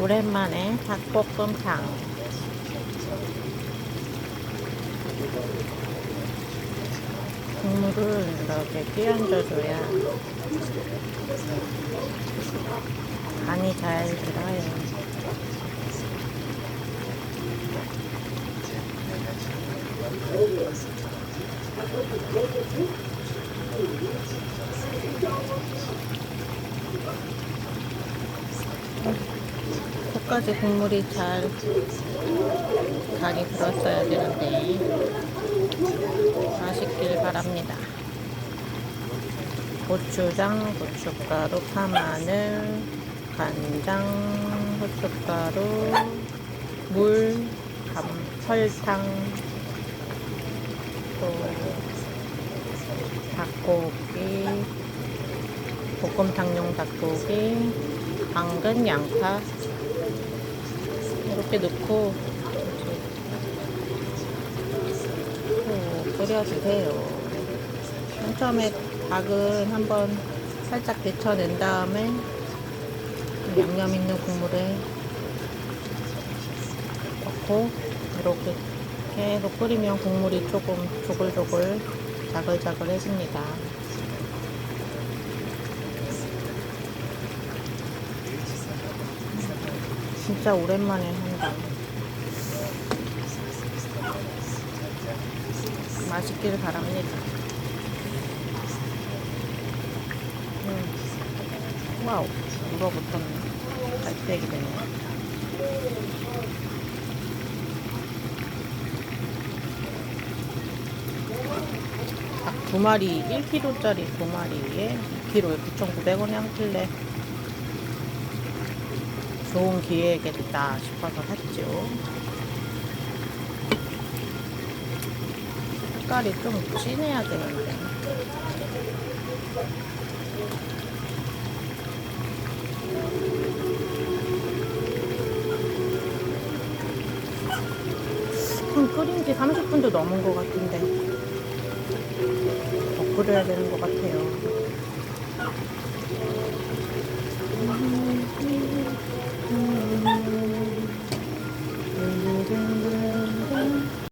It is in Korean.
오랜만에 닭볶음탕. 국물을 이렇게 끼얹어줘야 간이 잘 들어요. 끝까지 국물이 잘 간이 들었어야 되는데 맛있길 바랍니다. 고추장, 고춧가루, 파마늘, 간장, 후춧가루, 물, 감, 설탕, 또 닭고기, 볶음탕용 닭고기, 당근, 양파 이렇게 넣고 끓여주세요. 맨 처음에 닭은 한번 살짝 데쳐낸 다음에 양념 있는 국물에 넣고 이렇게 계속 끓이면 국물이 조금 조글조글 자글자글해집니다. 진짜 오랜만에. 맛있길 바랍니다. 음. 와우, 물어붙었네. 갈색이 되네. 닭두 마리, 1kg짜리 두 마리에 2kg에 9,900원에 한 필레. 좋은 기회겠다 싶어서 샀죠. 색깔이 좀 진해야 되는데. 한 끓인 지 30분도 넘은 것 같은데. 더 끓여야 되는 것 같아요.